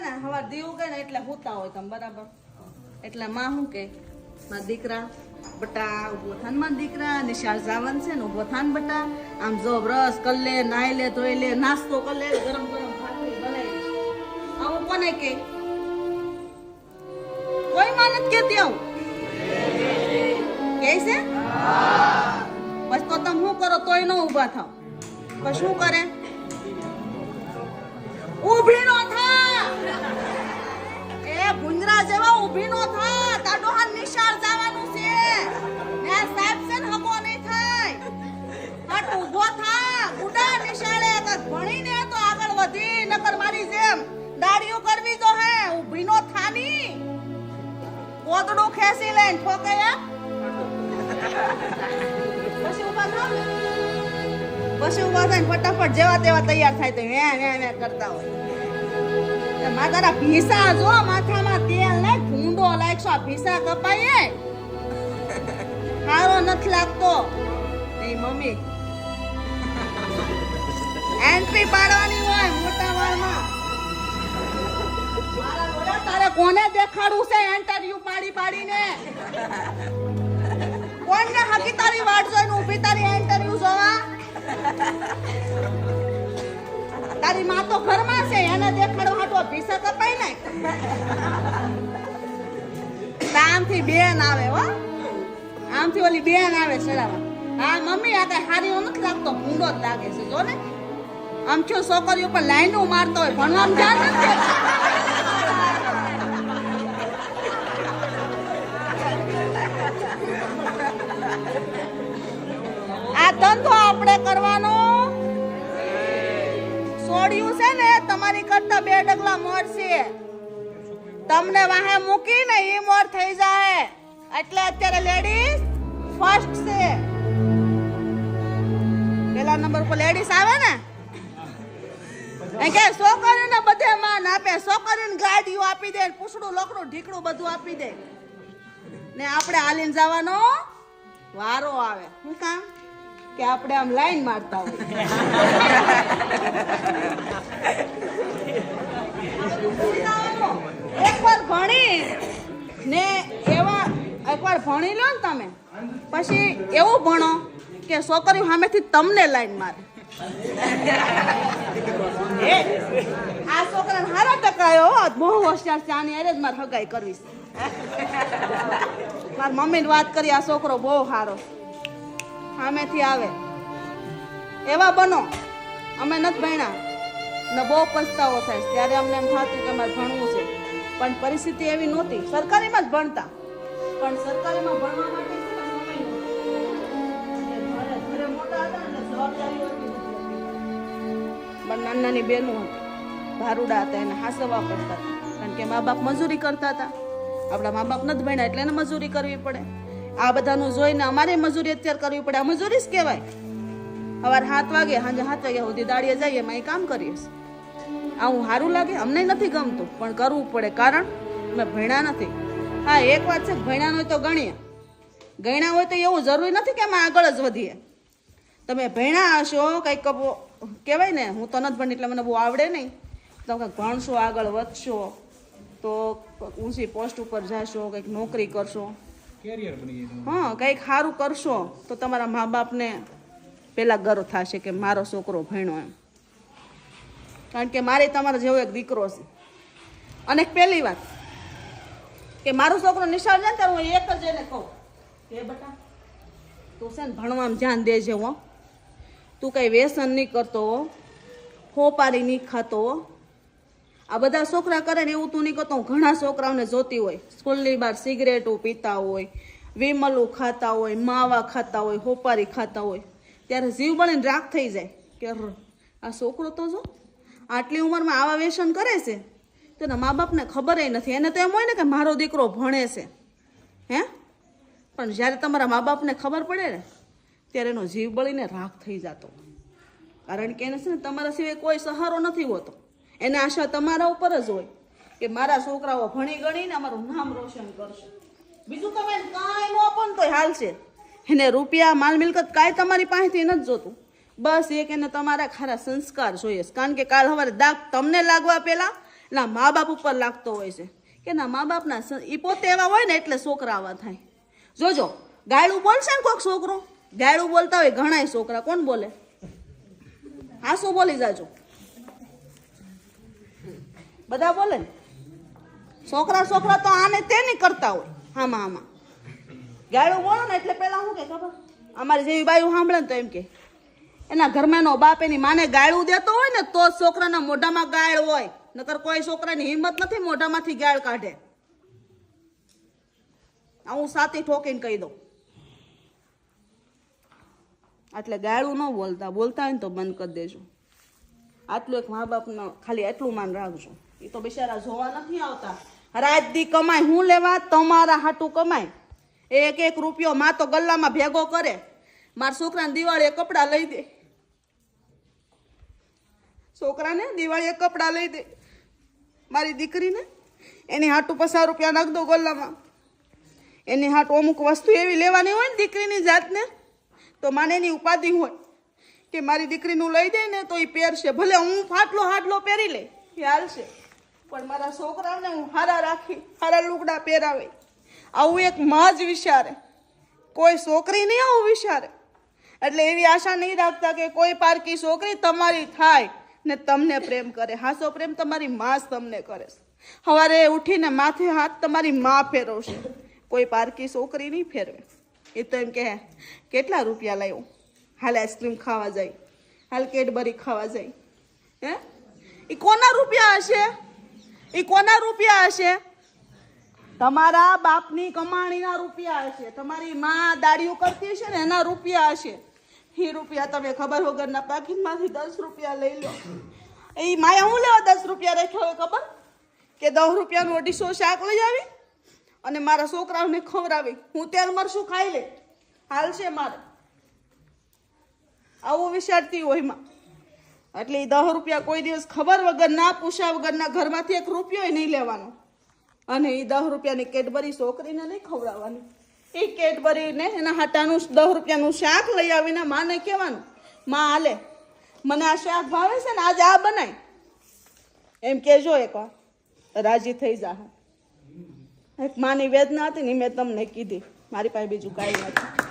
ને, હવાર દીવું કે ને એટલે હુતા હોય તમે, બરાબર? એટલે માં શું કે, મારા દીકરા, બટા ઊભો થાનમાં દીકરા, નિશાળ જાવન છે ને ઊભો થાન બટા, આમ જો બ્રશ કરી લે, નાઈ લે, ધોઈ લે, નાસ્તો કરી લે, ગરમ ગરમ ભાખરી બનાવી આવું કોને કે? કોઈ માનત કેતી આવું. કે છે? બસ તો તમે શું કરો, તોય ન ઊભા થાવ. પછી શું કરે? ઊભી નો થા હા નિશાળ જવાનું છે. ને સાહેબ છે નહીં થાય. નિશાળે તો ભણીને તો આગળ વધી, નકર મારી જેમ દાડીઓ કરવી તો હે ઊભી નો થાની કોતડું લઈને ઠોકાયા પછી ફટાફટ જેવા તેવા તૈયાર થાય તો હે હે હે કરતા હોય. મા તારા ભીસા જો માથામાં તેલ ને ભૂંડો લાગશો આ ભીસા કપાય એ સારો નથી લાગતો. એ મમ્મી. એન્ટ્રી પાડવાની હોય મોટા વાળમાં. તારે કોને દેખાડવું છે ઇન્ટરવ્યુ પાડી પાડીને? કોણને હકી તારી વાટ જોઈને ઊભી તારી ઇન્ટરવ્યુ જોવા? તારી માં તો ઘરમાં છે, એને દેખાડો હાટો ભીસા કપાય ને આમથી બેન આવે હો. આમથી ઓલી બેન આવે ચડાવવા હા, મમ્મી, આ કઈ હારી નથી લાગતો, ભૂંડો જ લાગે છે, જો ને. આમ છો છોકરીઓ ઉપર લાઈનો મારતો હોય ભણવાનું ધ્યાન નથી આ ધંધો આપણે કરવાનો. સોડિયું છે ને, તમારી કરતા બે ડગલા મોર છે. તમને વાહે મૂકીને એ મોર થઈ જાય એટલે અત્યારે લેડીઝ ફર્સ્ટ છે. પેલા નંબર પર લેડીઝ આવે ને? કે છોકરીને બધે માન આપે, છોકરીને ગાડીઓ આપી દે પૂછડું, લોકડું, ઢીકડું બધું આપી દે. ને આપણે હાલીને જવાનો વારો આવે. શું કામ? કે આપણે આમ લાઈન મારતા હોય. એકવાર ભણી ને એવા એકવાર ભણી લો ને તમે પછી એવું ભણો કે છોકરીઓ સામેથી તમને લાઈન મારે. આ છોકરાને હારા ટકાયો હો, બહુ હોશિયાર છે આની અરે જ મારે હગાઈ કરવી છે. મારી મમ્મીને વાત કરી આ છોકરો બહુ સારો સામેથી આવે. એવા બનો. અમે નથી ભણ્યા. ને બહુ પછતાવો થાય ત્યારે અમને એમ થતું કે અમારે ભણવું છે. પણ પરિસ્થિતિ એવી નહોતી. સરકારીમાં જ ભણતા. પણ સરકારીમાં ભણવા માટે. પણ નાની નાની બહેનો હતી. ભારુડા હતા, એને હાસવા પડતા. કારણ કે મા બાપ મજૂરી કરતા હતા. આપણા મા બાપ નથી ભણ્યા એટલે એને મજૂરી કરવી પડે. આ બધાનું જોઈને અમારે મજૂરી અત્યારે કરવી પડે. આ મજૂરી જ કહેવાય. સવારે સાત વાગે, સાંજે સાત વાગ્યા સુધી દાડીએ જઈએ એમાં કામ કરીએ આવું સારું લાગે, અમને નથી ગમતું, પણ કરવું પડે. કારણ, અમે ભણ્યા નથી. હા, એક વાત છે, ભણ્યા હોય તો ગણીએ. ગણ્યા હોય તો એવું જરૂરી નથી કે અમે આગળ જ વધીએ. તમે ભણ્યા હશો, કંઈક કહેવાય ને, હું તો નથી ભણી એટલે મને બહુ આવડે નહીં. તમે કંઈક ભણશો, આગળ વધશો, તો ઊંચી પોસ્ટ ઉપર જશો, કંઈક નોકરી કરશો. કેરિયર બની હા, કંઈક સારું કરશો તો તમારા મા બાપને પહેલાં ગર્વ થશે કે મારો છોકરો ભણ્યો એમ. કારણ કે મારે તમારો જેવો એક દીકરો છે. અને પહેલી વાત, કે મારો છોકરો નિશાળ જાય ત્યારે હું એક જ એને કહું. કે બટા, તું છે ને ભણવામાં ધ્યાન દેજે હો. તું કઈ વ્યસન નહીં કરતો હો. ફોપારી નહીં ખાતો આ બધા છોકરા કરે ને એવું તું નહીં કરતો. ઘણા છોકરાઓને જોતી હોય. સ્કૂલની બહાર સિગરેટો પીતા હોય, વિમલું ખાતા હોય, માવા ખાતા હોય, હોપારી ખાતા હોય. ત્યારે જીવ બળીને રાખ થઈ જાય. કે આ છોકરો તો જો આટલી ઉંમરમાં આવા વ્યસન કરે છે. તો એના મા બાપને ખબર નથી. એને તો એમ હોય ને કે મારો દીકરો ભણે છે. હે? પણ જ્યારે તમારા મા બાપને ખબર પડે ને, ત્યારે એનો જીવ બળીને રાખ થઈ જતો. કારણ કે એને છે ને તમારા સિવાય કોઈ સહારો નથી હોતો. એને આશા તમારા ઉપર જ હોય કે મારા છોકરાઓ ભણી ગણીને અમારું નામ રોશન કરશે. બીજું તમે કાંઈ ન આપો ને તોય હાલશે એને રૂપિયા, માલ મિલકત કાંઈ તમારી પાસેથી નથી જોતું. બસ એક એને તમારા ખારા સંસ્કાર જોઈએ કારણ કે કાલ સવારે દાગ તમને લાગવા પહેલાં ના મા બાપ ઉપર લાગતો હોય છે. કે ના મા બાપના એ પોતે એવા હોય ને એટલે છોકરા આવા થાય. જોજો, ગાયડું બોલશે ને કોઈક છોકરો? ગાયડું બોલતા હોય ઘણાય છોકરા. કોણ બોલે? શું બોલી જાજો. બધા બોલે ને? છોકરા છોકરા તો આને તે નહીં કરતા હોય. આમાં આમાં ગાળું બોલો ને એટલે પેલા શું કે ખબર? અમારી જેવી બાયું સાંભળે ને તો એમ કે, એના ઘરમાં એનો બાપ એની માને ગાયડું દેતો હોય ને તો છોકરાના મોઢામાં ગાળ હોય. નકર કોઈ છોકરાની હિંમત નથી મોઢામાંથી ગાળ કાઢે. હું સાતી ઠોકીને કહી દઉં. એટલે ગાળું ન બોલતા. બોલતા હોય ને તો બંધ કરી દેજો. આટલું એક મા બાપનો ખાલી એટલું માન રાખજો. એ તો બિચારા જોવા નથી આવતા. રાત દી કમાય હું લેવા? તમારા હાટું કમાય એક એક રૂપિયો માં તો ગલ્લામાં ભેગો કરે. મારા છોકરાને દિવાળીએ કપડાં લઈ દે. છોકરાને દિવાળીએ કપડાં લઈ દે. મારી દીકરીને? એની હાટું પચાસ રૂપિયા નાખ દો ગલ્લામાં. એની હાટું અમુક વસ્તુ એવી લેવાની હોય ને દીકરીની જાતને, તો માને એની ઉપાધિ હોય. કે મારી દીકરીનું લઈ દે ને તો એ પહેરશે. ભલે હું ફાટલો હાટલો પહેરી લે. એ હાલશે. પણ મારા છોકરાને હું હારા રાખી, હારા લુગડા પહેરાવે. આવું એક માં જ વિચારે. કોઈ છોકરી નહીં આવું વિચારે. એટલે એવી આશા નહીં રાખતા કે કોઈ પારકી છોકરી તમારી થાય ને તમને પ્રેમ કરે. હાસો પ્રેમ તમારી મા જ તમને કરે સવારે ઉઠીને માથે હાથ તમારી મા ફેરવશે. કોઈ પારકી છોકરી નહીં ફેરવે. એ તો એમ કહે, કેટલા રૂપિયા લાવ્યો? હાલ આઈસ્ક્રીમ ખાવા જાય. હાલ કેડબરી ખાવા જાય. હે? એ કોના રૂપિયા હશે? એ કોના રૂપિયા હશે? તમારા બાપની કમાણીના રૂપિયા હશે. તમારી માં દાડીઓ કરતી હશે ને એના રૂપિયા હશે. એ રૂપિયા તમે ખબર વગરના પાકીટમાંથી દસ રૂપિયા લઈ લો. એ માયા હું લેવા દસ રૂપિયા રાખ્યો હોય ખબર? કે દસ રૂપિયાનું અઢીસો શાક લઈ આવી અને મારા છોકરાઓને ખવડાવી. હું તેલ મરશું ખાઈ લે. હાલશે મારે. આવું વિચારતી હોયમાં. એટલે એ દહ રૂપિયા કોઈ દિવસ ખબર વગર ના પૂછ્યા વગરના ઘરમાંથી એક રૂપિયો નહીં લેવાનો. અને એ દહ રૂપિયાની કેડબરી છોકરીને નહીં ખવડાવવાની. એ કેડબરીને એના હાટાનું દહ રૂપિયાનું શાક લઈ આવીને માને કહેવાનું, માં હાલે મને આ શાક ભાવે છે ને આજે આ બનાય. એમ કહેજો એકવાર, રાજી થઈ જા એક માની વેદના હતી ને મેં તમને કીધી, મારી પાસે બીજું કાંઈ નથી.